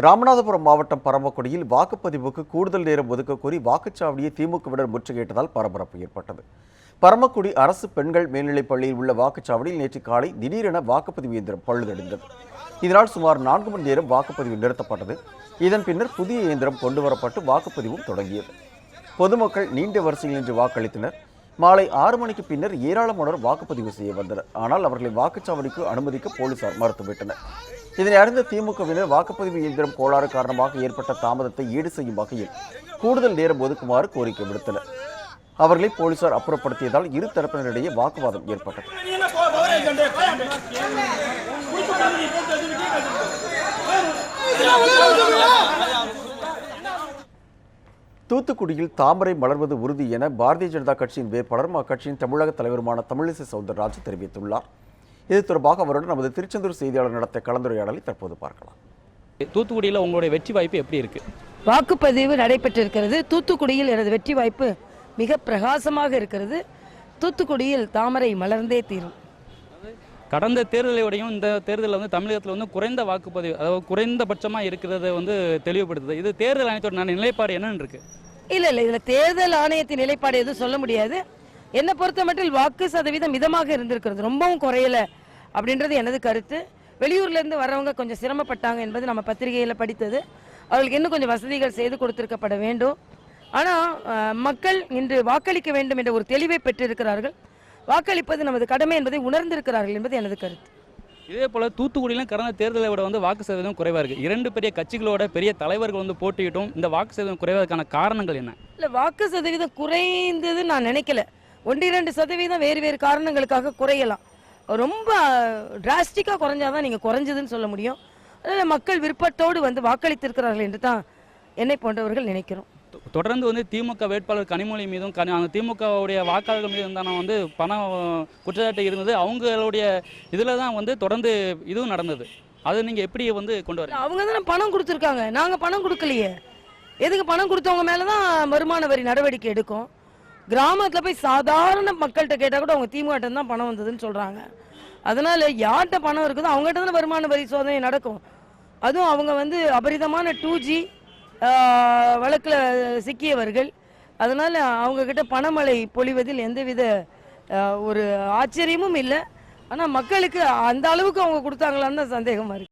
ராமநாதபுரம் மாவட்டம் பரமக்குடியில் வாக்குப்பதிவுக்கு கூடுதல் நேரம் ஒதுக்க கோரி வாக்குச்சாவடியை திமுகவினர் முற்றுகையிட்டதால் பரபரப்பு ஏற்பட்டது. பரமக்குடி அரசு பெண்கள் மேல்நிலைப் பள்ளியில் உள்ள வாக்குச்சாவடியில் நேற்று காலை திடீரென வாக்குப்பதிவு இயந்திரம் பழுதடைந்தது. இதனால் சுமார் நான்கு மணி நேரம் வாக்குப்பதிவு நிறுத்தப்பட்டது. இதன் பின்னர் புதிய இயந்திரம் கொண்டு வரப்பட்டு வாக்குப்பதிவும் தொடங்கியது. பொதுமக்கள் நீண்ட வரிசையில் நின்று வாக்களித்தனர். மாலை ஆறு மணிக்கு பின்னர் ஏராளமானோர் வாக்குப்பதிவு செய்ய வந்தனர். ஆனால் அவர்களை வாக்குச்சாவடிக்கு அனுமதிக்க போலீசார் மறுத்துவிட்டனர். இதனை அறிந்த திமுகவினர் வாக்குப்பதிவு இயந்திரம் கோளாறு காரணமாக ஏற்பட்ட தாமதத்தை ஈடு செய்யும் வகையில் கூடுதல் நேரம் ஒதுக்குமாறு கோரிக்கை விடுத்தனர். அவர்களை போலீசார் அப்புறப்படுத்தியதால் இரு தரப்பினரிடையே வாக்குவாதம் ஏற்பட்டது. தூத்துக்குடியில் தாமரை மலர்வது உறுதி என பாரதிய ஜனதா கட்சியின் வேட்பாளரும் அக்கட்சியின் தமிழக தலைவருமான தமிழிசை சவுந்தரராஜ் தெரிவித்துள்ளார். இது தொடர்பாக அவருடன் நமது திருச்செந்தூர் செய்தியாளர் நடத்திய கலந்துரையாடலை தற்போது பார்க்கலாம். தூத்துக்குடியில் உங்களுடைய வெற்றி வாய்ப்பு எப்படி இருக்கு? வாக்குப்பதிவு நடைபெற்றிருக்கிறது. தூத்துக்குடியில் எனது வெற்றி வாய்ப்பு மிக பிரகாசமாக இருக்கிறது. தூத்துக்குடியில் தாமரை மலர்ந்தே தீரும். கடந்த தேர்தலையோடையும் இந்த தேர்தலில் வந்து தமிழகத்தில் வந்து குறைந்த வாக்குப்பதிவு அதாவது குறைந்தபட்சமாக இருக்கிறத வந்து தெளிவுபடுத்துது. இது தேர்தல் ஆணையத்தோட நிலைப்பாடு என்னன்னு இருக்கு? இல்ல இல்ல இதுல தேர்தல் ஆணையத்தின் நிலைப்பாடு எதுவும் சொல்ல முடியாது. என்னை பொறுத்த மட்டில் வாக்கு சதவீதம் மிதமாக இருந்திருக்கிறது. ரொம்பவும் குறையல அப்படின்றது எனது கருத்து. வெளியூர்ல இருந்து வர்றவங்க கொஞ்சம் சிரமப்பட்டாங்க என்பது நம்ம பத்திரிகையில படித்தது. அவர்களுக்கு இன்னும் கொஞ்சம் வசதிகள் செய்து கொடுத்திருக்கப்பட வேண்டும். ஆனா அஹ், மக்கள் இன்று வாக்களிக்க வேண்டும் என்ற ஒரு தெளிவை பெற்றிருக்கிறார்கள். வாக்களிப்பது நமது கடமை என்பதை உணர்ந்திருக்கிறார்கள் என்பது எனது கருத்து. இதே போல் தூத்துக்குடியிலும் கடந்த தேர்தலை விட வந்து வாக்கு சதவீதம் குறைவாக இருக்குது இரண்டு பெரிய கட்சிகளோட பெரிய தலைவர்கள் வந்து போட்டியிட்டும் இந்த வாக்கு சதவீதம் குறைவதற்கான காரணங்கள் என்ன? இல்ல வாக்கு சதவீதம் குறைந்தது நான் நினைக்கல. ஒன்று இரண்டு சதவீதம் வேறு வேறு காரணங்களுக்காக குறையலாம். ரொம்ப டிராஸ்டிக்காக குறைஞ்சாதான் நீங்க குறைஞ்சதுன்னு சொல்ல முடியும். அதனால மக்கள் விருப்பத்தோடு வந்து வாக்களித்திருக்கிறார்கள் என்று தான் என்னை போன்றவர்கள் நினைக்கிறோம். தொடர்ந்து வந்து திமுக வேட்பாளர் கனிமொழி மீதும் கனி அந்த திமுகவுடைய வாக்காளர்கள் மீதும் தானே வந்து பணம் குற்றச்சாட்டு இருந்தது. அவங்களுடைய இதில் தான் வந்து தொடர்ந்து இதுவும் நடந்தது. அதை நீங்கள் எப்படி வந்து கொண்டு வரீங்க? அவங்க தானே பணம் கொடுத்துருக்காங்க. நாங்க பணம் கொடுக்கலையே. எதுக்கு பணம் கொடுத்தவங்க மேல தான் வருமான வரி நடவடிக்கை எடுக்கும். கிராமத்தில் போய் சாதாரண மக்கள்கிட்ட கேட்டால் கூட அவங்க திமுக தான் பணம் வந்ததுன்னு சொல்கிறாங்க அதனால் யார்கிட்ட பணம் இருக்குதோ அவங்ககிட்ட தான் வருமான வரி சோதனை நடக்கும். அதுவும் அவங்க வந்து அபரிதமான டூ ஜி வழக்கில் சிக்கியவர்கள். அதனால் அவங்கக்கிட்ட பணமழை பொழிவதில் எந்தவித ஒரு ஆச்சரியமும் இல்லை. ஆனால் மக்களுக்கு அந்த அளவுக்கு அவங்க கொடுத்தாங்களான்னு தான் சந்தேகமாக இருக்குது